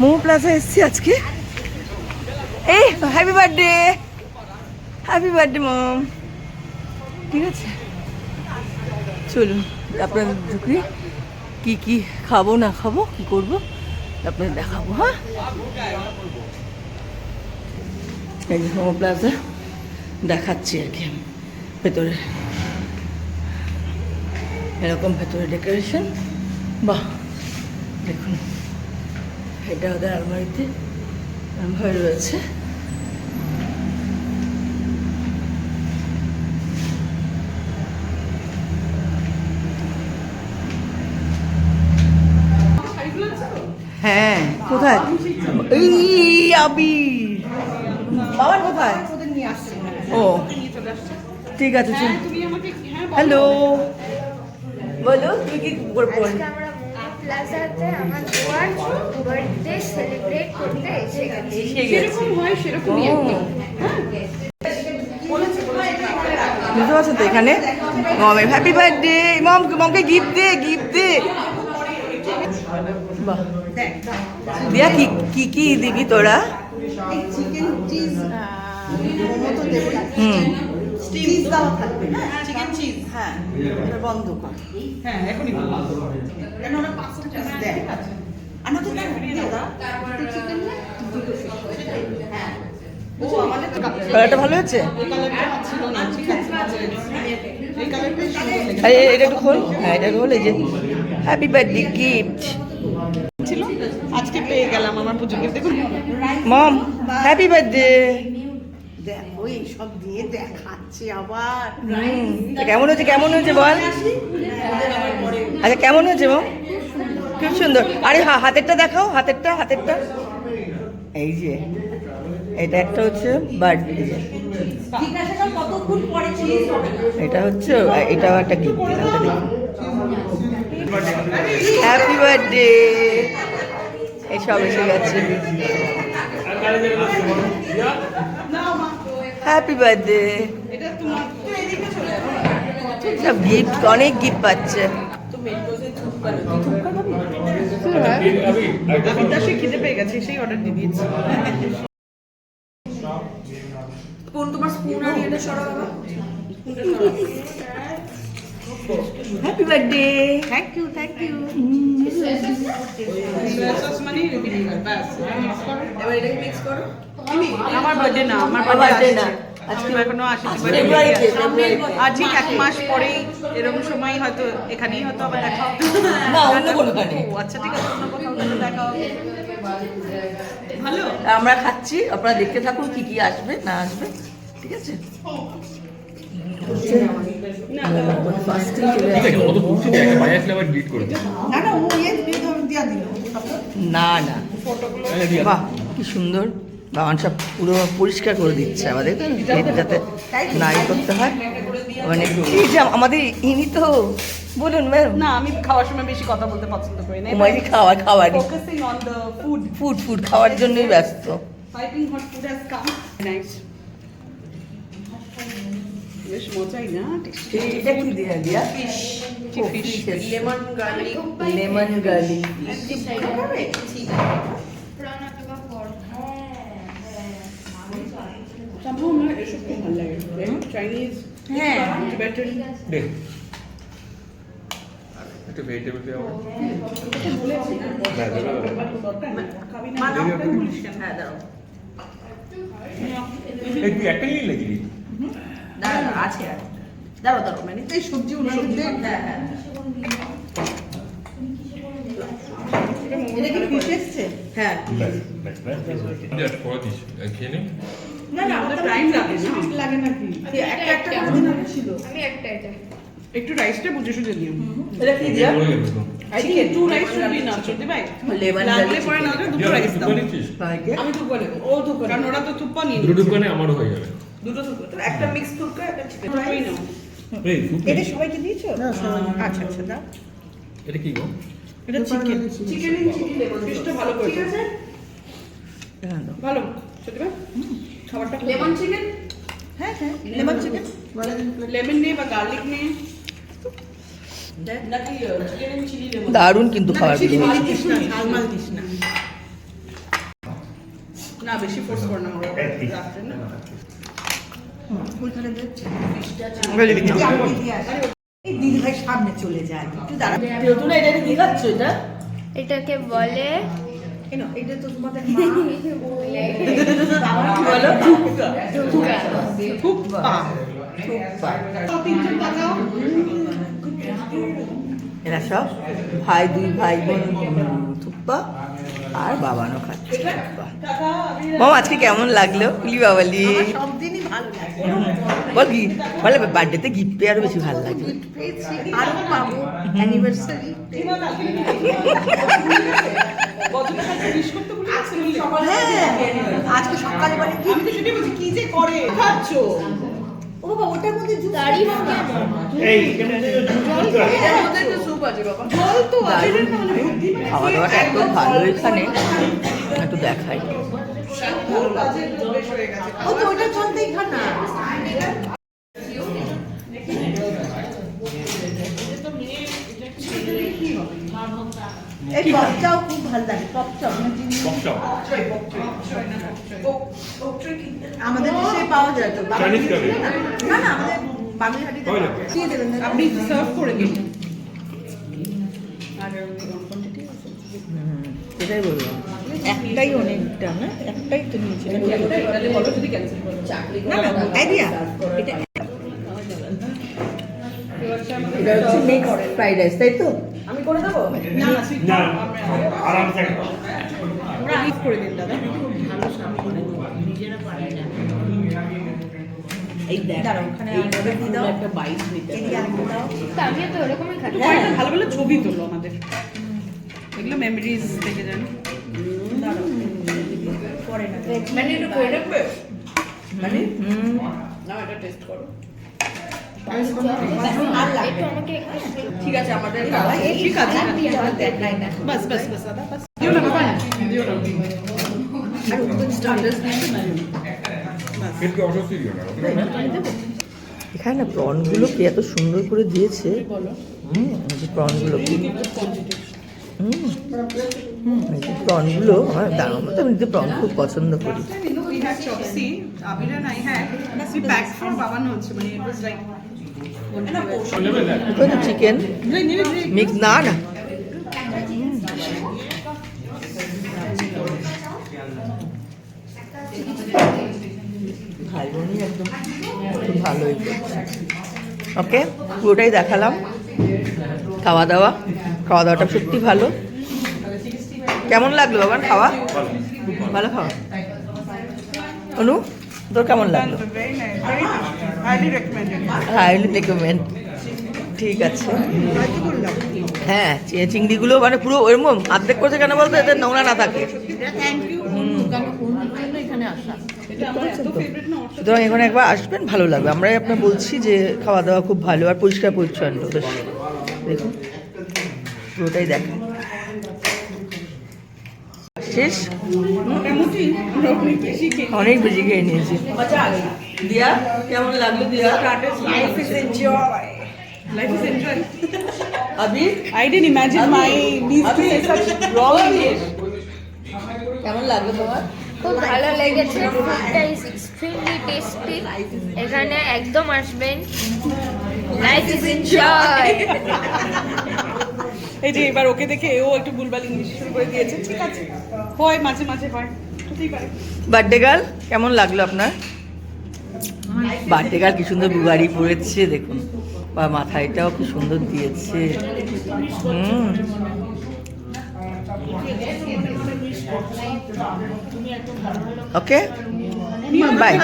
Momo plaza এসছি আজকে। এই happy birthday happy birthday mom ঠিক আছে। চলুন, আপনাদের ঢুকি কি কি খাব, না খাব, কি করব, আপনাদের দেখাবো হ্যাঁ? এই যে মোমো প্লাজা দেখাচ্ছি আর কি ভেতরে। এরকম ভেতরে ডেকোরেশন বাহ, দেখুন। এটা ওদের আলমারিতে হয়ে রয়েছে। হ্যাঁ কোথায়? এই বাবার কোথায়? ও ঠিক আছে চল। হ্যালো। বলো তুমি কি করে পড়ি আজকে আমরা প্লাজাতে আমার বুয়ার বার্থডে সেলিব্রেট করতে এসে গেছি। বুঝতে পারছ তো এখানে? মমের হ্যাপি বার্থডে মম মমকে গিফট দে গিফট দে। বাহ। দিয়া কি কি কি দিবি তোরা? চিকেন চিজ মোমো তো দেবই। হুম। চিজ দেওয়া থাকবে চিকেন চিজ হ্যাঁ বন্ধ কর। হ্যাঁ এখনই বলব। কেন ওরা পাঁচটা পিস দেয় আমাদের না দাদা চিকেন ও আমাদের তো কালারটা ভালো হচ্ছে এই কালারটা ছিল না ঠিক আছে এই কালারটাই সুন্দর লেগেছে। আরে এটা একটু খোল। হ্যাঁ এটা খোল এই যে। হ্যাপি বার্থডে গিফট ছিল? আজকে পেয়ে গেলাম আমার পুজো গিফট দেখুন। মম হ্যাপি বার্থডে দেখো এইসব দিয়ে দেখাচ্ছে আবার। কেমন হয়েছে কেমন হয়েছে বল? আচ্ছা কেমন হয়েছে মম খুব সুন্দর। আরে হা হাতেরটা দেখাও হাতেরটা হাতেরটা। এই যে। এটা একটা হচ্ছে বার্থডে এটা হচ্ছে, এটাও একটা গিফট দিলাম হ্যাপি বার্থডে এই সব এসে গেছে। হ্যাপি বার্থডে সব গিফট অনেক গিফট পাচ্ছে। সেই অর্ডার দিয়ে দিয়েছি। কোন তোমার স্পুন আর এটা সরাও happy birthday thank you thank you মানে এবার এটাকে মিক্স করো। আমার বার্থডে না আমার বার্থডে না। আজকে এখনও আসেনি ফেব্রুয়ারিতে, আর ঠিক এক মাস পরেই এরকম সময় হয়তো এখানেই হয়তো আবার দেখা হবে। আচ্ছা ঠিক আছে অন্য কোথাও দেখা হবে। ভালো। আমরা খাচ্ছি আপনারা দেখতে থাকুন কি কি আসবে না আসবে। ঠিক আছে না না ইয়ে বাহ কি সুন্দর বাবান সব পুরো পরিষ্কার করে দিচ্ছে আমাদের যাতে নাই করতে হয় মানে এই যে আমাদের ইনি তো বলুন ম্যাম না আমি খাওয়ার সময় বেশি কথা বলতে পছন্দ করি না খাওয়া খাওয়ারই focusing on the food food food খাওয়ার জন্যই ব্যস্ত piping hot food has come nice বেশ মজাই না টেস্টি এটা কি দিয়া দিয়া fish lemon garlic lemon garlic পুরানো কিংবা পর সম্ভব না এসব খুব ভালো লাগে চাইনিজ হ্যাঁ টিবেটান দে একটু ভেজিটেবল দিয়ে আমার না দেবে না। মানে ওকে বলিস কেন হ্যাঁ দাও এই তুই একটা নিয়ে লেগিলি দাঁড়া দাঁড়া আছে আর দাঁড়াও দাঁড়াও মানে এই সবজি সবজি হ্যাঁ হ্যাঁ। এটা কি ফিশ এসছে? হ্যাঁ। জাস্ট করে দিস খেয়ে নে। না না আমাদের টাইম লাগে না। লাগে নাকি একটা একটা দিন আগে ছিল? আমি একটা এটা একটু রাইসটা বুঝে সুঝে দিও এটা কি দিয়া? বলে গেল তো I think to rice should be now চলতে ভাই লেমন লাগলে পরে না হলে দুটো রাইস দাও দুটো নিচ্ছিস ভাইকে? আমি দুটো নেব ও দুটো কারণ ওরা তো নিয়ে দুটো। আমারও হয়ে যাবে। দুটো একটা মিক্স করকে একটা চিকেন এটা সবাইকে দিয়েছ? আচ্ছা আচ্ছা দাও। এটা কি গো? এটা চিকেন চিকেন ফিশটা ভালো করে ঠিক আছে? ভালো। খাবারটা লেমন চিকেন হ্যাঁ হ্যাঁ লেমন চিকেন লেমন নিয়ে বা গার্লিক নিয়ে? দারুণ কিন্তু। দিস না বেশি ফোর্স কর না আমরা না। ওইখানে দিদি ভাই সামনে চলে যায়। একটু দাঁড়া তুই এটা দিয়ে খাচ্ছ এটা? এটাকে বলে এটা তো তোমাদের এরা সব ভাই দুই ভাই বোন থুপ্পা আর বাবানও খাচ্ছে। আজকে কেমন লাগল? কুলি বাবালি। সব দিনই ভালো লাগে বল কি বলে বার্থডেতে গিফট পেয়ে আরও বেশি ভালো লাগে। পেয়েছি আরও পাবো অ্যানিভার্সারি হ্যাঁ আজকে সকালে মানে কি আমি তো সেটাই বলছি কি যে করে? খাচ্ছ? ও বাবা ওটার মধ্যে জুস তারিফ এই কেমন এর মধ্যে তো স্যুপ আছে। বাবা। জল তো আছে। দারুণ। না মানে বুদ্ধি মানে খাওয়া দাওয়াটা এত ভালো এখানে। একটু দেখাই। ও তো ওটা চলতেই খা এই পপচাও খুব ভালো লাগে পপচাও আমাদের দেশে পাওয়া যায় তো না? না আমাদের দিয়ে। দেবেন আপনি সার্ভ করে দিন। সেটাই বললাম। একটাই অনেকটা না? একটাই তো নিয়েছি না না আইডিয়া এটা ফ্রাইড রাইস তাই তো? আমি করে দেবো? না না আমরা করে দিন দাদা। এই দেখ দাঁড়াও ওখানে এইভাবে দিয়ে দাও। একটা বাইট নিতে তা আমিও তো ওরকমই খাচ্ছি। ভালো ভালো ছবি তোলো আমাদের। এগুলো মেমোরিজ থেকে যান। পরে না। মানে একটু করে রাখবে? মানে? হুম। না এটা টেস্ট করো। আর লাগবে। একটু আমাকে একটু ঠিক আছে আমাদের ঠিক আছে বাস বাস বাস দাদা বাস। দিও না বাবা। দিও না। আর ওদের স্টার্টার্স দিও না পেটকে অস্বস্তি দিও না এখানে না প্রনগুলো কি এত সুন্দর করে দিয়েছে? হুম প্রনগুলো প্রনগুলো আমার দাম তো আমি প্রন খুব পছন্দ করি মানে চিকেন মিক্স না না ভাই বোনই একদম খুব ভালোই ওকে পুরোটাই দেখালাম খাওয়া দাওয়া? খাওয়া দাওয়াটা সত্যি ভালো। কেমন লাগল বাবার খাওয়া? ভালো খাওয়া? অনু তোর কেমন লাগল? হাইলি রেকমেন্ড ঠিক আছে। হ্যাঁ চি- চিংড়িগুলো মানে পুরো ওরকম অর্ধেক করছে কেন বলতো? এদের নোংরা না থাকে। সুতরাং এখানে একবার আসবেন ভালো লাগবে। আমরাই আপনার বলছি যে খাওয়া দাওয়া খুব ভালো আর পরিষ্কার পরিচ্ছন্ন। বেশ দেখুন পুরোটাই দেখা। শেষ? অনেক বেশি খেয়ে নিয়েছি। দিয়া কেমন লাগল দিয়া? Life is enjoy life আবি? I didn't imagine my niece to say such wrong English. কেমন লাগল তোমার? খুব ভালো লেগেছে। ফুডটা ইজ এক্সট্রিমলি টেস্টি এখানে একদম আসবেন লাইফ ইজ এনজয় এই যে এবার ওকে দেখে ও একটু ভুলভাল ইংলিশ শুরু করে দিয়েছে। ঠিক আছে। হয় মাঝে মাঝে হয়। বার্থডে গার্ল কেমন লাগল আপনার? বার্থডে গার্ল কি সুন্দর বুগাড়ি পরেছে দেখুন। বা মাথায়টাও কি সুন্দর দিয়েছে। হুম। Okay bye